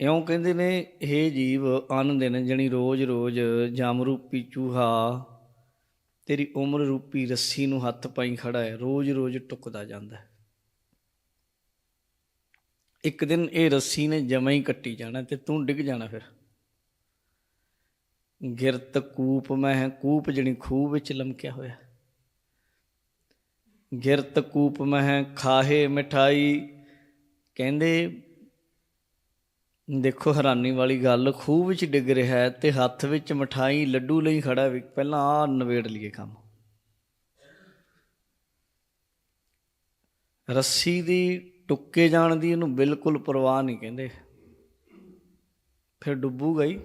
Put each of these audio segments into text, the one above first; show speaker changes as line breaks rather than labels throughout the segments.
ਇਉਂ ਕਹਿੰਦੇ ਨੇ ਇਹ ਜੀਵ, ਅਨ ਦਿਨ ਜਣੀ ਰੋਜ਼ ਰੋਜ਼ ਜਮ ਰੂਪੀ ਚੂਹਾ, ਤੇਰੀ ਉਮਰ ਰੂਪੀ ਰੱਸੀ ਨੂੰ ਹੱਥ ਪਾਈ ਖੜਾ ਹੈ, ਰੋਜ਼ ਰੋਜ਼ ਟੁੱਕਦਾ ਜਾਂਦਾ ਹੈ। ਇੱਕ ਦਿਨ ਇਹ ਰੱਸੀ ਨੇ ਜਮਾਂ ਹੀ ਕੱਟੀ ਜਾਣਾ ਤੇ ਤੂੰ ਡਿੱਗ ਜਾਣਾ ਫਿਰ। ਗਿਰਤ ਕੂਪ ਮੈਂ ਕੂਪ ਜਣੀ ਖੂਹ ਵਿੱਚ ਲਮਕਿਆ ਹੋਇਆ। ਗਿਰਤ ਕੂਪ ਮਹਿ ਖਾਹੇ ਮਠਾਈ, ਕਹਿੰਦੇ ਦੇਖੋ, ਹੈਰਾਨੀ ਵਾਲੀ ਗੱਲ, ਖੂਹ ਵਿੱਚ ਡਿੱਗ ਰਿਹਾ ਹੈ ਤੇ ਹੱਥ ਵਿੱਚ ਮਠਾਈ, ਲੱਡੂ ਲਈ ਖੜਾ ਵੀ ਪਹਿਲਾਂ ਆ ਨਵੇੜ ਲਈਏ ਕੰਮ। ਰੱਸੀ ਦੀ ਟੁੱਕੇ ਜਾਣ ਦੀ ਇਹਨੂੰ ਬਿਲਕੁਲ ਪਰਵਾਹ ਨਹੀਂ ਕਹਿੰਦੇ। ਫਿਰ ਡੁੱਬੂਗਾ ਹੀ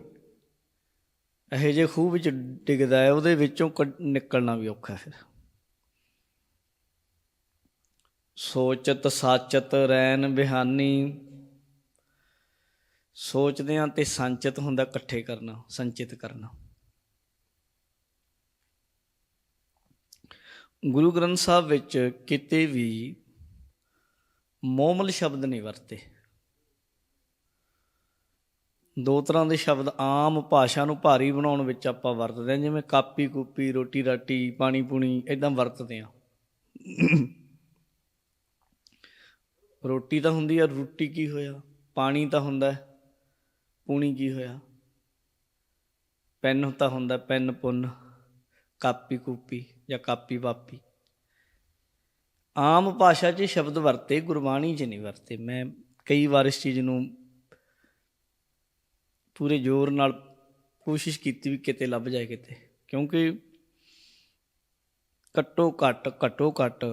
ਇਹੋ ਜੇ ਖੂਹ ਵਿੱਚ ਡਿੱਗਦਾ ਹੈ, ਉਹਦੇ ਵਿੱਚੋਂ ਕੱਢ- ਨਿਕਲਣਾ ਵੀ ਔਖਾ ਫਿਰ। ਸੋਚਤ ਸਾਚਤ ਰੈਨ ਬਿਹਾਨੀ ਸੋਚਦੇ ਹਾਂ ਤੇ ਸੰਚਿਤ ਹੁੰਦਾ ਇਕੱਠੇ ਕਰਨਾ, ਸੰਚਿਤ ਕਰਨਾ। ਗੁਰੂ ਗ੍ਰੰਥ ਸਾਹਿਬ ਵਿੱਚ ਕਿਤੇ ਵੀ ਮੋਮਲ ਸ਼ਬਦ ਨਹੀਂ ਵਰਤੇ। ਦੋ ਤਰ੍ਹਾਂ ਦੇ ਸ਼ਬਦ ਆਮ ਭਾਸ਼ਾ ਨੂੰ ਭਾਰੀ ਬਣਾਉਣ ਵਿੱਚ ਆਪਾਂ ਵਰਤਦੇ ਹਾਂ, ਜਿਵੇਂ ਕਾਪੀ ਕੂਪੀ, ਰੋਟੀ ਰਾਟੀ, ਪਾਣੀ ਪੂਣੀ ਇਦਾਂ ਵਰਤਦੇ ਆ ਰੋਟੀ ਤਾਂ ਹੁੰਦੀ ਆ, ਰੋਟੀ ਕੀ ਹੋਇਆ? ਪਾਣੀ ਤਾਂ ਹੁੰਦਾ ਪੂਣੀ ਕੀ ਹੋਇਆ? ਪੈਨ ਤਾਂ ਹੁੰਦਾ ਪੈਨ ਪੁੰਨ, ਕਾਪੀ ਕੂਪੀ ਜਾਂ ਕਾਪੀ ਵਾਪੀ। ਆਮ ਭਾਸ਼ਾ 'ਚ ਸ਼ਬਦ ਵਰਤੇ, ਗੁਰਬਾਣੀ 'ਚ ਨਹੀਂ ਵਰਤੇ। ਮੈਂ ਕਈ ਵਾਰ ਇਸ ਚੀਜ਼ ਨੂੰ ਪੂਰੇ ਜ਼ੋਰ ਨਾਲ ਕੋਸ਼ਿਸ਼ ਕੀਤੀ ਵੀ ਕਿਤੇ ਲੱਭ ਜਾਏ ਕਿਤੇ। ਕਿਉਂਕਿ ਘੱਟੋ ਘੱਟ ਘੱਟੋ ਘੱਟ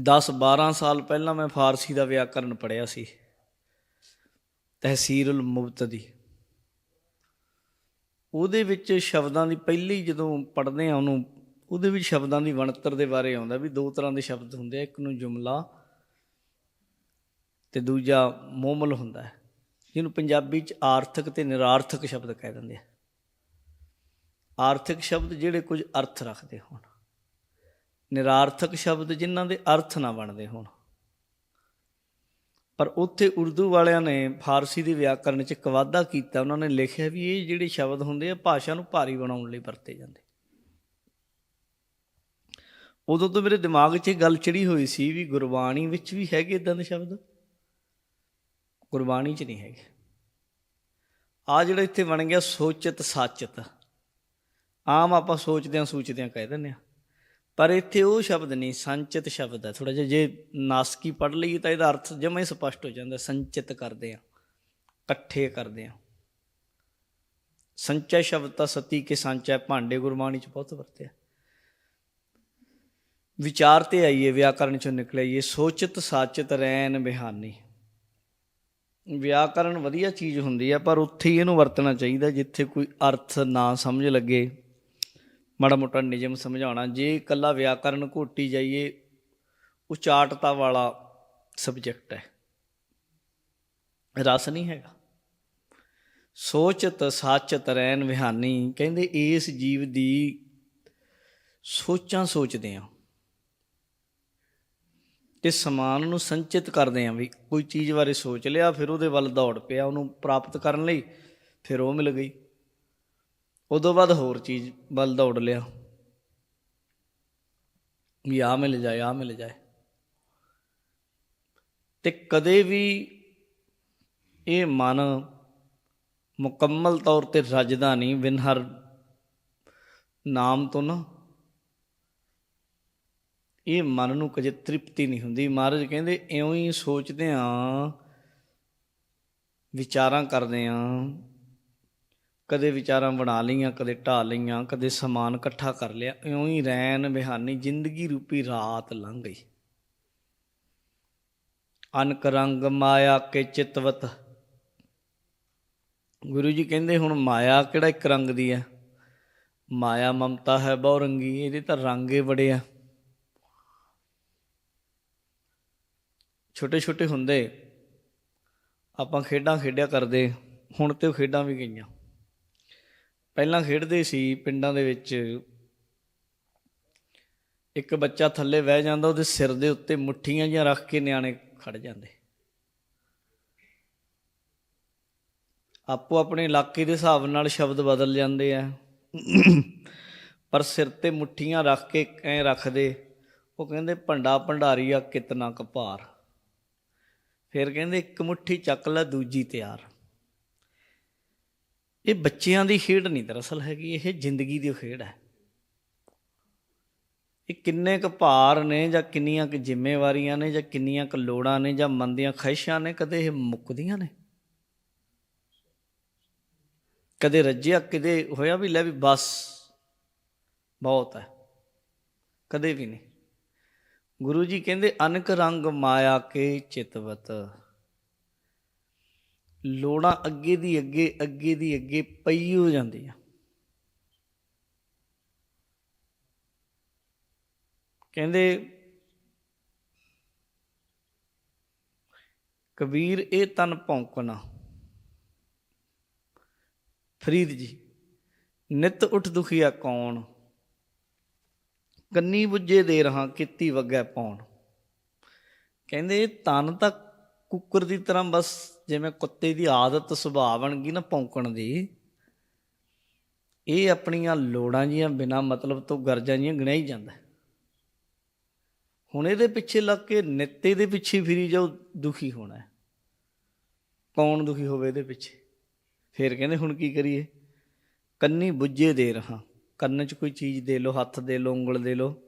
10 12 ਸਾਲ ਪਹਿਲਾਂ ਮੈਂ ਫਾਰਸੀ ਦਾ ਵਿਆਕਰਨ ਪੜ੍ਹਿਆ ਸੀ। ਤਹਿਸੀਰੁਲ ਮੁਬਤਦੀ। ਉਹਦੇ ਵਿੱਚ ਸ਼ਬਦਾਂ ਦੀ ਪਹਿਲੀ ਜਦੋਂ ਪੜ੍ਹਦੇ ਆ ਉਹਨੂੰ, ਉਹਦੇ ਵਿੱਚ ਸ਼ਬਦਾਂ ਦੀ ਬਣਤਰ ਦੇ ਬਾਰੇ ਆਉਂਦਾ ਵੀ ਦੋ ਤਰ੍ਹਾਂ ਦੇ ਸ਼ਬਦ ਹੁੰਦੇ ਆ, ਇੱਕ ਨੂੰ ਜੁਮਲਾ ਤੇ ਦੂਜਾ ਮੋਮਲ ਹੁੰਦਾ ਹੈ, ਜਿਹਨੂੰ ਪੰਜਾਬੀ ਚ ਆਰਥਿਕ ਤੇ ਨਿਰਾਰਥਕ ਸ਼ਬਦ ਕਹਿ ਦਿੰਦੇ ਆ। ਆਰਥਿਕ ਸ਼ਬਦ ਜਿਹੜੇ ਕੁਝ ਅਰਥ ਰੱਖਦੇ ਹੋਣ। ਨਿਰਾਰਥਕ ਸ਼ਬਦ ਜਿਨ੍ਹਾਂ ਦੇ ਅਰਥ ਨਾ ਬਣਦੇ ਹੋਣ। ਪਰ ਉੱਥੇ ਉਰਦੂ ਵਾਲਿਆਂ ਨੇ ਫਾਰਸੀ ਦੇ ਵਿਆਕਰਨ 'ਚ ਇੱਕ ਵਾਧਾ ਕੀਤਾ। ਉਹਨਾਂ ਨੇ ਲਿਖਿਆ ਵੀ ਇਹ ਜਿਹੜੇ ਸ਼ਬਦ ਹੁੰਦੇ ਆ, ਭਾਸ਼ਾ ਨੂੰ ਭਾਰੀ ਬਣਾਉਣ ਲਈ ਵਰਤੇ ਜਾਂਦੇ। ਉਦੋਂ ਤੋਂ ਮੇਰੇ ਦਿਮਾਗ 'ਚ ਇਹ ਗੱਲ ਚੜੀ ਹੋਈ ਸੀ ਵੀ ਗੁਰਬਾਣੀ ਵਿੱਚ ਵੀ ਹੈਗੇ ਇਦਾਂ ਦੇ ਸ਼ਬਦ। ਗੁਰਬਾਣੀ 'ਚ ਨਹੀਂ ਹੈਗੇ। ਆ ਜਿਹੜਾ ਇੱਥੇ ਬਣ ਗਿਆ ਸੋਚਤ ਸਾਚਤ। ਆਮ ਆਪਾਂ ਸੋਚਦੇ ਹਾਂ ਸੋਚਦੇ ਹਾਂ ਕਹਿ ਦਿੰਦੇ ਆ ਪਰ ਇੱਥੇ ਉਹ ਸ਼ਬਦ ਨਹੀਂ, ਸੰਚਿਤ ਸ਼ਬਦ ਹੈ ਥੋੜਾ ਜਿਹਾ ਜੇ ਨਾਸਕੀ ਪੜ ਲਈਏ ਤਾਂ ਇਹਦਾ ਅਰਥ ਜਮਾ ਹੀ ਸਪਸ਼ਟ ਹੋ ਜਾਂਦਾ, ਸੰਚਿਤ ਕਰਦੇ ਆ, ਇਕੱਠੇ ਕਰਦੇ ਆ। ਸੰਚੈ ਸ਼ਬਦ ਤਾਂ ਸਤੀ ਕੇ ਸੰਚੈ, ਭਾਂਡੇ ਗੁਰਬਾਣੀ ਚ ਬਹੁਤ ਵਰਤਿਆ। ਵਿਚਾਰ ਤੇ ਆਈਏ ਵਿਆਕਰਣ ਚੋਂ ਨਿਕਲਿਆ ਇਹ ਸੋਚਿਤ ਸਾਚਿਤ ਰੈਨ ਬਿਹਾਨੀ। ਵਿਆਕਰਣ ਵਧੀਆ ਚੀਜ਼ ਹੁੰਦੀ ਆ, ਪਰ ਉੱਥੇ ਹੀ ਇਹਨੂੰ ਵਰਤਣਾ ਚਾਹੀਦਾ, ਜਿੱਥੇ ਕੋਈ ਅਰਥ ਨਾ ਸਮਝ ਲੱਗੇ। ਮਾੜਾ ਮੋਟਾ ਨਿਯਮ ਸਮਝਾਉਣਾ, ਜੇ ਇਕੱਲਾ ਵਿਆਕਰਨ ਘੋਟੀ ਜਾਈਏ, ਉਚਾਟਤਾ ਵਾਲਾ ਸਬਜੈਕਟ ਹੈ। ਰਸ ਨਹੀਂ ਹੈਗਾ। ਸੋਚਤ ਸਾਚਤ ਰੈਨ ਵਿਹਾਨੀ, ਕਹਿੰਦੇ ਇਸ ਜੀਵ ਦੀ ਸੋਚਾਂ ਸੋਚਦੇ ਆ। ਤੇ ਸਮਾਨ ਨੂੰ ਸੰਚਿਤ ਕਰਦੇ ਆ ਵੀ ਕੋਈ ਚੀਜ਼ ਬਾਰੇ ਸੋਚ ਲਿਆ, ਫਿਰ ਉਹਦੇ ਵੱਲ ਦੌੜ ਪਿਆ, ਉਹਨੂੰ ਪ੍ਰਾਪਤ ਕਰਨ ਲਈ, ਫਿਰ ਉਹ ਮਿਲ ਗਈ। ਉਦੋਂ ਬਾਅਦ ਹੋਰ ਚੀਜ਼ ਵੱਲ ਦੌੜ ਲਿਆ। ਵੀ ਆ ਮਿਲ ਜਾਏ ਆ ਮਿਲ ਜਾਏ। ਤੇ ਕਦੇ ਵੀ ਇਹ ਮਨ ਮੁਕੰਮਲ ਤੌਰ ਤੇ ਰੱਜਦਾ ਨਹੀਂ, ਬਿਨ ਹਰ ਨਾਮ ਤੋਂ ਨਾ। ਇਹ ਮਨ ਨੂੰ ਕਦੇ ਤ੍ਰਿਪਤੀ ਨਹੀਂ ਹੁੰਦੀ। ਮਹਾਰਾਜ ਕਹਿੰਦੇ, ਇਉਂ ਹੀ ਸੋਚਦੇ ਆ, ਵਿਚਾਰਾਂ ਕਰਦੇ ਆ ਕਦੇ ਵਿਚਾਰਾਂ ਬਣਾ ਲਈਆਂ, ਕਦੇ ਢਾ ਲਈਆਂ, ਕਦੇ ਸਮਾਨ ਇਕੱਠਾ ਕਰ ਲਿਆ, ਇਉਂ ਹੀ ਰੈਨ ਬਿਹਾਨੀ ਜ਼ਿੰਦਗੀ ਰੂਪੀ ਰਾਤ ਲੰਘ ਗਈ। ਅਨਕ ਰੰਗ ਮਾਇਆ ਕੇ ਚਿਤਵਤ। ਗੁਰੂ ਜੀ ਕਹਿੰਦੇ ਹੁਣ ਮਾਇਆ ਕਿਹੜਾ ਇੱਕ ਰੰਗ ਦੀ ਹੈ? ਮਾਇਆ ਮਮਤਾ ਹੈ ਬਹੁਰੰਗੀ ਇਹਦੇ ਤਾਂ ਰੰਗੇ ਬੜੇ ਆ। ਛੋਟੇ ਛੋਟੇ ਹੁੰਦੇ, ਆਪਾਂ ਖੇਡਾਂ ਖੇਡਿਆ ਕਰਦੇ, ਹੁਣ ਤੇ ਉਹ ਖੇਡਾਂ ਵੀ ਗਈਆਂ। ਪਹਿਲਾਂ ਖੇਡਦੇ ਸੀ ਪਿੰਡਾਂ ਦੇ ਵਿੱਚ। ਇੱਕ ਬੱਚਾ ਥੱਲੇ ਬਹਿ ਜਾਂਦਾ, ਉਹਦੇ ਸਿਰ ਦੇ ਉੱਤੇ ਮੁੱਠੀਆਂ ਜਿਹੀਆਂ ਰੱਖ ਕੇ ਨਿਆਣੇ ਖੜ ਜਾਂਦੇ। ਆਪੋ ਆਪਣੇ ਇਲਾਕੇ ਦੇ ਹਿਸਾਬ ਨਾਲ ਸ਼ਬਦ ਬਦਲ ਜਾਂਦੇ ਆ। ਪਰ ਸਿਰ ਤੇ ਮੁੱਠੀਆਂ ਰੱਖ ਕੇ ਐ ਰੱਖਦੇ, ਉਹ ਕਹਿੰਦੇ, ਭੰਡਾ ਭੰਡਾਰੀਆ ਕਿਤਨਾ ਕਪਾਰ ਫਿਰ ਕਹਿੰਦੇ, ਇੱਕ ਮੁੱਠੀ ਚੱਕ ਲੈ, ਦੂਜੀ ਤਿਆਰ। ਇਹ ਬੱਚਿਆਂ ਦੀ ਖੇਡ ਨਹੀਂ ਦਰਅਸਲ ਹੈਗੀ, ਇਹ ਜ਼ਿੰਦਗੀ ਦੀ ਖੇਡ ਹੈ। ਇਹ ਕਿੰਨੇ ਕੁ ਭਾਰ ਨੇ ਜਾਂ ਕਿੰਨੀਆਂ ਕੁ ਜ਼ਿੰਮੇਵਾਰੀਆਂ ਨੇ ਜਾਂ ਕਿੰਨੀਆਂ ਕੁ ਲੋੜਾਂ ਨੇ ਜਾਂ ਮਨ ਦੀਆਂ ਖਹਿਸ਼ਾਂ ਨੇ, ਕਦੇ ਇਹ ਮੁੱਕਦੀਆਂ ਨੇ? ਕਦੇ ਰੱਜਿਆ ਕਿਤੇ ਹੋਇਆ ਵੀ ਲੈ ਵੀ ਬਸ, ਬਹੁਤ ਹੈ। ਕਦੇ ਵੀ ਨਹੀਂ। ਗੁਰੂ ਜੀ ਕਹਿੰਦੇ, ਅਨਕ ਰੰਗ ਮਾਇਆ ਕੇ ਚਿਤਵਤ। ਲੋੜਾਂ ਅੱਗੇ ਦੀ ਅੱਗੇ ਅੱਗੇ ਦੀ ਅੱਗੇ ਪਈ ਹੋ ਜਾਂਦੀਆਂ। ਕਹਿੰਦੇ, ਕਬੀਰ, ਇਹ ਤਨ ਭੌਂਕਣਾ ਫਰੀਦ ਜੀ, ਨਿਤ ਉਠ ਦੁਖੀਆ ਕੌਣ? ਕੰਨੀ ਬੁੱਝੇ ਦੇ ਰਹਾ, ਕੀਤੀ ਵਗੈ ਪੌਣ। ਕਹਿੰਦੇ, ਤਨ ਤਾਂ ਕੁੱਕਰ ਦੀ ਤਰ੍ਹਾਂ ਬਸ ਜਿਵੇਂ ਕੁੱਤੇ ਦੀ ਆਦਤ ਸੁਭਾਅ ਬਣ ਗਈ ਨਾ ਭੌਂਕਣ ਦੀ, ਇਹ ਆਪਣੀਆਂ ਲੋੜਾਂ ਜੀਆਂ ਬਿਨਾ ਮਤਲਬ ਤੋਂ ਗਰਜਾਂ ਜੀਆਂ ਗਿਣਿਆ ਹੀ ਜਾਂਦਾ। ਹੁਣ ਇਹਦੇ ਪਿੱਛੇ ਲੱਗ ਕੇ ਨਿੱਤੇ ਦੇ ਪਿੱਛੇ ਫਿਰੀ ਜਾਓ, ਦੁਖੀ ਹੋਣਾ ਕੌਣ ਦੁਖੀ ਹੋਵੇ ਇਹਦੇ ਪਿੱਛੇ? ਫੇਰ ਕਹਿੰਦੇ, ਹੁਣ ਕੀ ਕਰੀਏ? ਕੰਨੀ ਬੁੱਝੇ ਦੇ ਰਹਾ। ਕੰਨ 'ਚ ਕੋਈ ਚੀਜ਼ ਦੇ ਲਓ, ਹੱਥ ਦੇ ਲਓ, ਉਂਗਲ ਦੇ ਲਓ।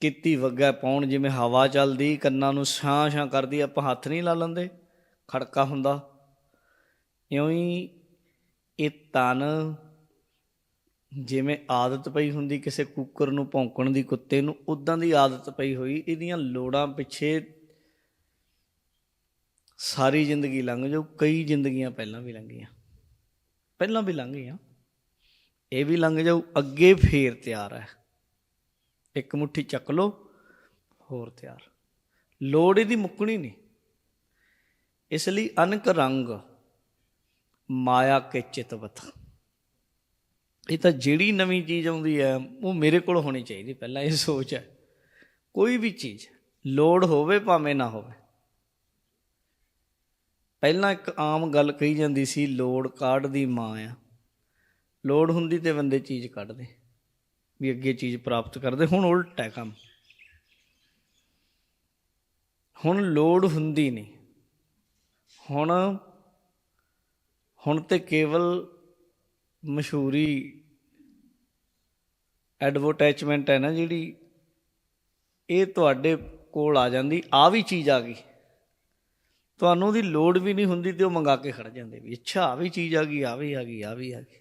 ਕਿੱਤੀ ਵੱਗਾ ਪਾਉਣ, ਜਿਵੇਂ ਹਵਾ ਚੱਲਦੀ, ਕੰਨਾਂ ਨੂੰ ਛਾਂ ਛਾਂ ਕਰਦੀ, ਆਪਾਂ ਹੱਥ ਨਹੀਂ ਲਾ ਲੈਂਦੇ, ਖੜਕਾ ਹੁੰਦਾ। ਇਉਂ ਹੀ ਇਹ ਤਨ ਜਿਵੇਂ ਆਦਤ ਪਈ ਹੁੰਦੀ ਕਿਸੇ ਕੁੱਕਰ ਨੂੰ ਭੌਂਕਣ ਦੀ, ਕੁੱਤੇ ਨੂੰ ਉਦਾਂ ਦੀ ਆਦਤ ਪਈ ਹੋਈ, ਇਹਦੀਆਂ ਲੋੜਾਂ ਪਿੱਛੇ ਸਾਰੀ ਜ਼ਿੰਦਗੀ ਲੰਘ ਜਾਊ, ਕਈ ਜ਼ਿੰਦਗੀਆਂ ਪਹਿਲਾਂ ਵੀ ਲੰਘੀਆਂ। ਪਹਿਲਾਂ ਵੀ ਲੰਘ ਗਈਆਂ। ਇਹ ਵੀ ਲੰਘ ਜਾਊ, ਅੱਗੇ ਫੇਰ ਤਿਆਰ ਹੈ। ਇੱਕ ਮੁੱਠੀ ਚੱਕ ਲਓ, ਹੋਰ ਤਿਆਰ। ਲੋੜ ਇਹਦੀ ਮੁੱਕਣੀ ਨਹੀਂ। ਇਸ ਲਈ ਅਨਕ ਰੰਗ ਮਾਇਆ ਕੇ ਚਿਤਵਤ। ਇਹ ਤਾਂ ਜਿਹੜੀ ਨਵੀਂ ਚੀਜ਼ ਆਉਂਦੀ ਹੈ, ਉਹ ਮੇਰੇ ਕੋਲ ਹੋਣੀ ਚਾਹੀਦੀ, ਪਹਿਲਾਂ ਇਹ ਸੋਚ ਹੈ। ਕੋਈ ਵੀ ਚੀਜ਼, ਲੋੜ ਹੋਵੇ ਭਾਵੇਂ ਨਾ ਹੋਵੇ। ਪਹਿਲਾਂ ਇੱਕ ਆਮ ਗੱਲ ਕਹੀ ਜਾਂਦੀ ਸੀ, ਲੋੜ ਕਾਢ ਦੀ ਮਾਂ ਆ। ਲੋੜ ਹੁੰਦੀ ਤੇ ਬੰਦੇ ਚੀਜ਼ ਕੱਢਦੇ। ਵੀ ਅੱਗੇ ਚੀਜ਼ ਪ੍ਰਾਪਤ ਕਰਦੇ। ਹੁਣ ਉਲਟ ਹੈ ਕੰਮ। ਹੁਣ ਲੋੜ ਹੁੰਦੀ ਨਹੀਂ। ਹੁਣ ਹੁਣ ਤੇ ਕੇਵਲ ਮਸ਼ਹੂਰੀ ਐਡਵਰਟਾਈਜ਼ਮੈਂਟ ਹੈ ਨਾ ਜਿਹੜੀ, ਇਹ ਤੁਹਾਡੇ ਕੋਲ ਆ ਜਾਂਦੀ, ਆ ਵੀ ਚੀਜ਼ ਆ ਗਈ। ਤੁਹਾਨੂੰ ਉਹਦੀ ਲੋੜ ਵੀ ਨਹੀਂ ਹੁੰਦੀ ਤੇ ਉਹ ਮੰਗਾ ਕੇ ਖੜ ਜਾਂਦੇ ਵੀ, ਅੱਛਾ, ਆ ਵੀ ਚੀਜ਼ ਆ ਗਈ, ਆ ਵੀ ਆ ਗਈ, ਆ ਵੀ ਆ ਗਈ।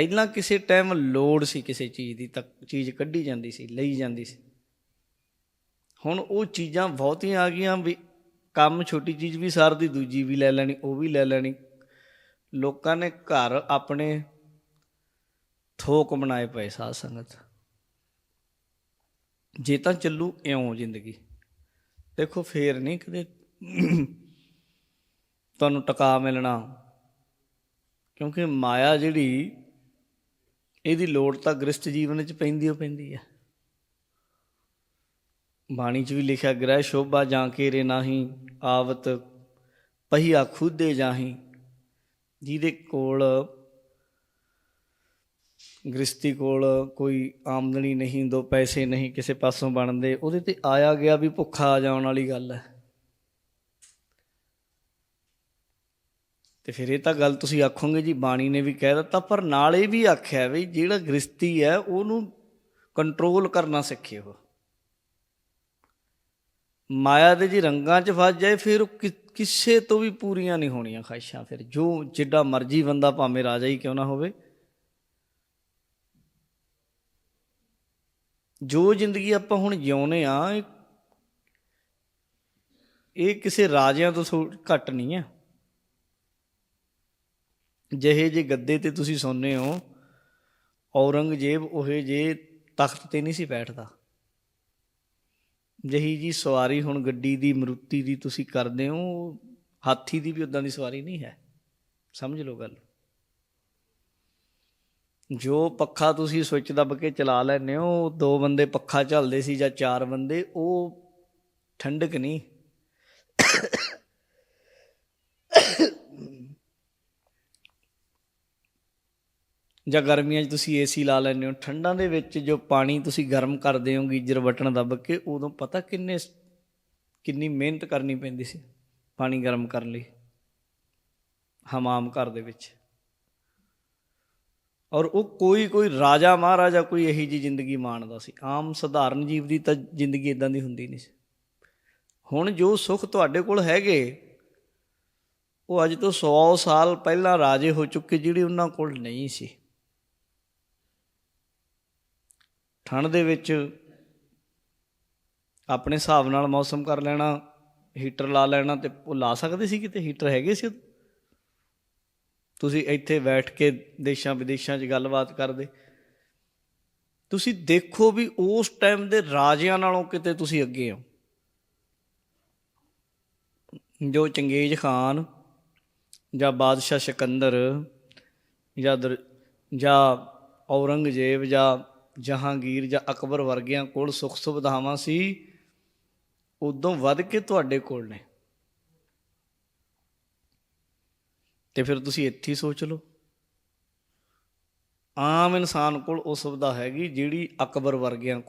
ਪਹਿਲਾਂ ਕਿਸੇ ਟਾਈਮ ਲੋੜ ਸੀ ਕਿਸੇ ਚੀਜ਼ ਦੀ, ਤਾਂ ਚੀਜ਼ ਕੱਢੀ ਜਾਂਦੀ ਸੀ, ਲਈ ਜਾਂਦੀ ਸੀ। ਹੁਣ ਉਹ ਚੀਜ਼ਾਂ ਬਹੁਤੀਆਂ ਆ ਗਈਆਂ ਵੀ ਕੰਮ ਛੋਟੀ ਚੀਜ਼ ਵੀ ਸਰਦੀ, ਦੂਜੀ ਵੀ ਲੈ ਲੈਣੀ, ਉਹ ਵੀ ਲੈ ਲੈਣੀ। ਲੋਕਾਂ ਨੇ ਘਰ ਆਪਣੇ ਥੋਕ ਬਣਾਏ ਪਏ ਸਾਧ ਸੰਗਤ। ਜੇ ਤਾਂ ਚੱਲੂ ਇਉਂ ਜ਼ਿੰਦਗੀ। ਦੇਖੋ ਫੇਰ ਨਹੀਂ ਕਦੇ ਤੁਹਾਨੂੰ ਟਿਕਾ ਮਿਲਣਾ। ਕਿਉਂਕਿ ਮਾਇਆ ਜਿਹੜੀ ਇਹਦੀ ਲੋੜ ਤਾਂ ਗ੍ਰਸਥ ਜੀਵਨ ਚ ਪੈਂਦੀ ਹੋ ਪੈਂਦੀ ਹੈ ਬਾਣੀ ਚ ਵੀ ਲਿਖਿਆ, ਗ੍ਰਹਿ ਸ਼ੋਭਾ ਜਾਂ ਕੇਰੇ ਨਾਹੀ, ਆਵਤ ਪਹੀਆ ਖੁਦੇ ਜਾਹੀ। ਜਿਹਦੇ ਕੋਲ ਗ੍ਰਸਤੀ ਕੋਲ ਕੋਈ ਆਮਦਨੀ ਨਹੀਂ, ਦੋ ਪੈਸੇ ਨਹੀਂ ਕਿਸੇ ਪਾਸੋਂ ਬਣਦੇ, ਉਹਦੇ ਤੇ ਆਇਆ ਗਿਆ ਵੀ ਭੁੱਖਾ ਆ ਜਾਣ ਵਾਲੀ ਗੱਲ ਹੈ। ਤੇ ਫਿਰ ਇਹ ਤਾਂ ਗੱਲ ਤੁਸੀਂ ਆਖੋਗੇ ਜੀ, ਬਾਣੀ ਨੇ ਵੀ ਕਹਿ ਦਿੱਤਾ, ਪਰ ਨਾਲ ਇਹ ਵੀ ਆਖਿਆ ਵੀ ਜਿਹੜਾ ਗ੍ਰਸਤੀ ਹੈ, ਉਹਨੂੰ ਕੰਟਰੋਲ ਕਰਨਾ ਸਿੱਖੇ ਉਹ। ਮਾਇਆ ਦੇ ਜੀ ਰੰਗਾਂ 'ਚ ਫਸ ਜਾਏ, ਫਿਰ ਉਹ ਕਿ- ਕਿਸੇ ਤੋਂ ਵੀ ਪੂਰੀਆਂ ਨਹੀਂ ਹੋਣੀਆਂ ਖਾਹਿਸ਼ਾਂ ਫਿਰ। ਜੋ ਜਿੱਡਾ ਮਰਜ਼ੀ ਬੰਦਾ ਭਾਵੇਂ ਰਾਜਾ ਹੀ ਕਿਉਂ ਨਾ ਹੋਵੇ। ਜੋ ਜ਼ਿੰਦਗੀ ਆਪਾਂ ਹੁਣ ਜਿਉਨੇ ਆ, ਇਹ- ਕਿਸੇ ਰਾਜਿਆਂ ਤੋਂ ਘੱਟ ਨਹੀਂ ਹੈ। ਜਿਹੇ ਜੇ ਗੱਦੇ ਤੇ ਤੁਸੀਂ ਸੌਂਦੇ ਹੋ, ਔਰੰਗਜ਼ੇਬ ਉਹੇ ਜੇ ਤਖਤ ਤੇ ਨਹੀਂ ਸੀ ਬੈਠਦਾ। ਜਹੀ ਜੀ ਸਵਾਰੀ ਹੁਣ ਗੱਡੀ ਦੀ, ਮਰੂਤੀ ਦੀ ਤੁਸੀਂ ਕਰਦੇ ਹੋ, ਹਾਥੀ ਦੀ ਵੀ ਉਦਾਂ ਦੀ ਸਵਾਰੀ ਨਹੀਂ ਹੈ। ਸਮਝ ਲਓ ਗੱਲ। ਜੋ ਪੱਖਾ ਤੁਸੀਂ ਸਵਿੱਚ ਦੱਬ ਕੇ ਚਲਾ ਲੈਂਦੇ ਹੋ, ਦੋ ਬੰਦੇ ਪੱਖਾ ਝੱਲਦੇ ਸੀ ਜਾਂ ਚਾਰ ਬੰਦੇ, ਉਹ ਠੰਡਕ ਨਹੀਂ। ਜਾਂ ਗਰਮੀਆਂ 'ਚ ਤੁਸੀਂ ਏਸੀ ਲਾ ਲੈਂਦੇ ਹੋ, ਠੰਡਾਂ ਦੇ ਵਿੱਚ ਜੋ ਪਾਣੀ ਤੁਸੀਂ ਗਰਮ ਕਰਦੇ ਹੋ, ਗੀਜ਼ਰ ਬਟਨ ਦੱਬ ਕੇ, ਉਦੋਂ ਪਤਾ ਕਿੰਨੇ ਕਿੰਨੀ ਮਿਹਨਤ ਕਰਨੀ ਪੈਂਦੀ ਸੀ ਪਾਣੀ ਗਰਮ ਕਰਨ ਲਈ? ਹਮਾਮ ਘਰ ਦੇ ਵਿੱਚ। ਔਰ ਉਹ ਕੋਈ ਕੋਈ ਰਾਜਾ ਮਹਾਰਾਜਾ ਕੋਈ ਇਹੀ ਜੀ ਜ਼ਿੰਦਗੀ ਮਾਣਦਾ ਸੀ। ਆਮ ਸਧਾਰਨ ਜੀਵ ਦੀ ਤਾਂ ਜ਼ਿੰਦਗੀ ਇਦਾਂ ਦੀ ਹੁੰਦੀ ਨਹੀਂ ਸੀ। ਹੁਣ ਜੋ ਸੁੱਖ ਤੁਹਾਡੇ ਕੋਲ ਹੈਗੇ, ਉਹ ਅੱਜ ਤੋਂ 100 ਸਾਲ ਪਹਿਲਾਂ ਰਾਜੇ ਹੋ ਚੁੱਕੇ, ਜਿਹੜੇ ਉਹਨਾਂ ਕੋਲ ਨਹੀਂ ਸੀ। ਠੰਡ ਦੇ ਵਿੱਚ ਆਪਣੇ ਹਿਸਾਬ ਨਾਲ ਮੌਸਮ ਕਰ ਲੈਣਾ ਹੀਟਰ ਲਾ ਲੈਣਾ ਤੇ ਉਹ ਲਾ ਸਕਦੇ ਸੀ ਕਿਤੇ? ਹੀਟਰ ਹੈਗੇ ਸੀ ਤੁਸੀਂ ਇੱਥੇ ਬੈਠ ਕੇ ਦੇਸ਼ਾਂ ਵਿਦੇਸ਼ਾਂ 'ਚ ਗੱਲਬਾਤ ਕਰਦੇ। ਤੁਸੀਂ ਦੇਖੋ ਵੀ ਉਸ ਟਾਈਮ ਦੇ ਰਾਜਿਆਂ ਨਾਲੋਂ ਕਿਤੇ ਤੁਸੀਂ ਅੱਗੇ ਹੋ। ਜੋ ਚੰਗੇਜ਼ ਖਾਨ ਜਾਂ ਬਾਦਸ਼ਾਹ ਸਿਕੰਦਰ ਜਾਂ ਦਰ- ਜਾਂ ਔਰੰਗਜ਼ੇਬ ਜਾਂ ਜਹਾਂਗੀਰ ਜਾਂ ਅਕਬਰ ਵਰਗਿਆਂ ਕੋਲ ਸੁੱਖ ਸੁਵਿਧਾਵਾਂ ਸੀ, ਉਦੋਂ ਵੱਧ ਕੇ ਤੁਹਾਡੇ ਕੋਲ ਨੇ। ਤੇ ਫਿਰ ਤੁਸੀਂ ਇੱਥੇ ਸੋਚ ਲਓ। ਆਮ ਇਨਸਾਨ ਕੋਲ ਉਹ ਸੁਵਿਧਾ ਹੈਗੀ ਜਿਹੜੀ ਅਕਬਰ ਵਰਗਿਆਂ ਕੋਲ